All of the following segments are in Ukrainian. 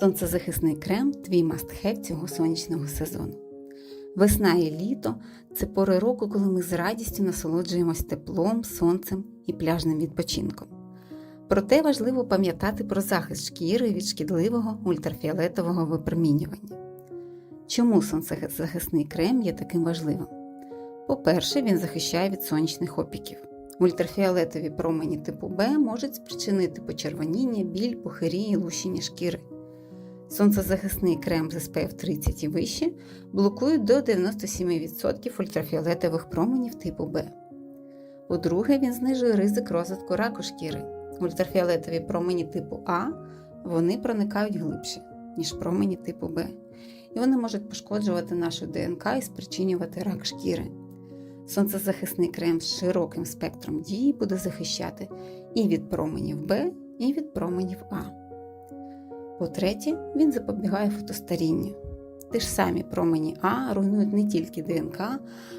Сонцезахисний крем твій мастхев цього сонячного сезону. Весна і літо це пори року, коли ми з радістю насолоджуємось теплом, сонцем і пляжним відпочинком. Проте важливо пам'ятати про захист шкіри від шкідливого ультрафіолетового випромінювання. Чому сонцезахисний крем є таким важливим? По-перше, він захищає від сонячних опіків. Ультрафіолетові промені типу Б можуть спричинити почервоніння, біль, пухирі і лущення шкіри. Сонцезахисний крем з SPF 30 і вище блокують до 97% ультрафіолетових променів типу Б. По-друге, він знижує ризик розвитку раку шкіри. Ультрафіолетові промені типу А вони проникають глибше, ніж промені типу Б, і вони можуть пошкоджувати нашу ДНК і спричинювати рак шкіри. Сонцезахисний крем з широким спектром дії буде захищати і від променів Б, і від променів А. По-третє, він запобігає фотостарінню. Ті ж самі промені А руйнують не тільки ДНК,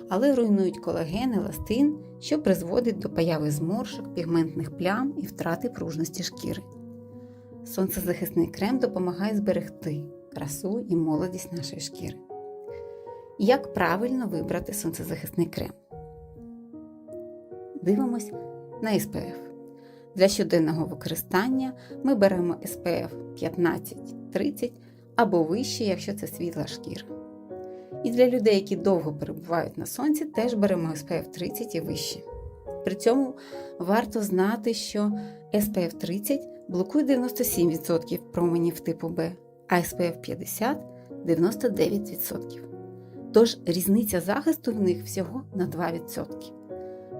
але руйнують колаген, еластин, що призводить до появи зморшок, пігментних плям і втрати пружності шкіри. Сонцезахисний крем допомагає зберегти красу і молодість нашої шкіри. Як правильно вибрати сонцезахисний крем? Дивимось на SPF. Для щоденного використання ми беремо SPF 15-30 або вище, якщо це світла шкіра. І для людей, які довго перебувають на сонці, теж беремо SPF 30 і вище. При цьому варто знати, що SPF 30 блокує 97% променів типу Б, а SPF 50 99%. Тож різниця захисту в них всього на 2%.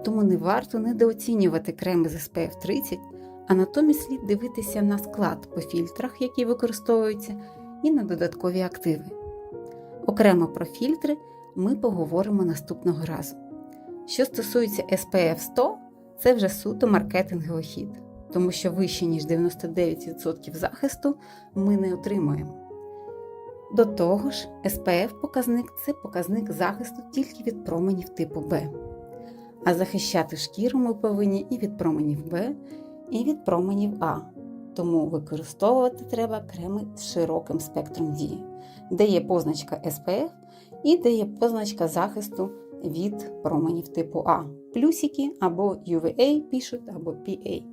Тому не варто недооцінювати креми з SPF 30, а натомість слід дивитися на склад по фільтрах, які використовуються, і на додаткові активи. Окремо про фільтри ми поговоримо наступного разу. Що стосується SPF 100, це вже суто маркетинговий хід, тому що вище, ніж 99% захисту ми не отримуємо. До того ж, SPF-показник це показник захисту тільки від променів типу Б. А захищати шкіру ми повинні і від променів Б, і від променів А. Тому використовувати треба креми з широким спектром дії, де є позначка SPF і де є позначка захисту від променів типу А, плюсики або UVA пишуть, або PA.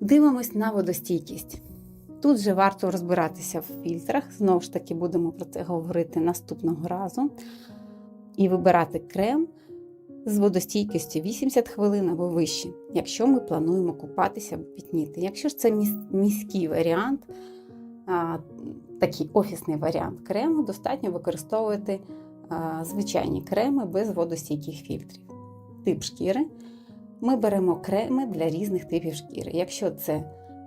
Дивимось на водостійкість. Тут же варто розбиратися в фільтрах, знову ж таки, будемо про це говорити наступного разу. І вибирати крем з водостійкістю 80 хвилин або вище, якщо ми плануємо купатися або пітніти. Якщо ж це міський варіант, такий офісний варіант крему, достатньо використовувати звичайні креми без водостійких фільтрів. Тип шкіри. Ми беремо креми для різних типів шкіри. Якщо це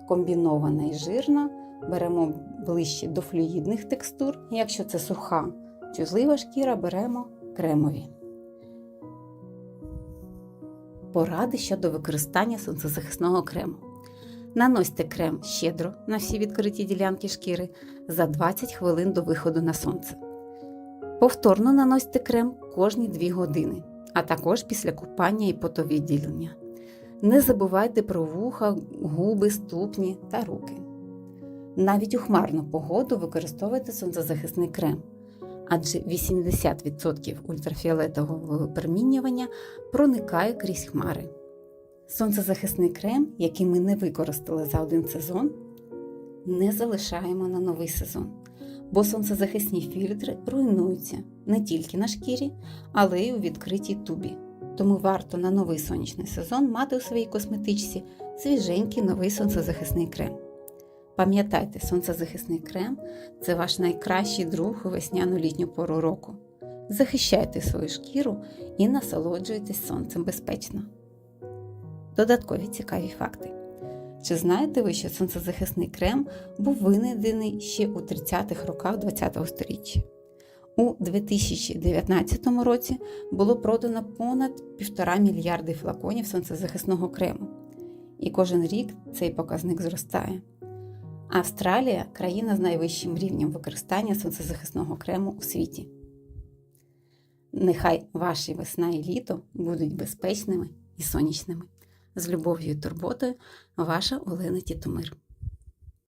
комбінована і жирна, беремо ближче до флюїдних текстур. Якщо це суха чузлива шкіра, беремо кремові. Поради щодо використання сонцезахисного крему. Наносьте крем щедро на всі відкриті ділянки шкіри за 20 хвилин до виходу на сонце. Повторно наносьте крем кожні 2 години, а також після купання і потовідділення. Не забувайте про вуха, губи, ступні та руки. Навіть у хмарну погоду використовуйте сонцезахисний крем, адже 80% ультрафіолетового випромінювання проникає крізь хмари. Сонцезахисний крем, який ми не використали за один сезон, не залишаємо на новий сезон, бо сонцезахисні фільтри руйнуються не тільки на шкірі, але й у відкритій тубі. Тому варто на новий сонячний сезон мати у своїй косметичці свіженький новий сонцезахисний крем. Пам'ятайте, сонцезахисний крем це ваш найкращий друг у весняну літню пору року. Захищайте свою шкіру і насолоджуйтесь сонцем безпечно. Додаткові цікаві факти. Чи знаєте ви, що сонцезахисний крем був винайдений ще у 30-х роках ХХ століття? У 2019 році було продано понад 1,5 мільярди флаконів сонцезахисного крему. І кожен рік цей показник зростає. Австралія країна з найвищим рівнем використання сонцезахисного крему у світі. Нехай ваші весна і літо будуть безпечними і сонячними. З любов'ю і турботою, ваша Олена Тітомир.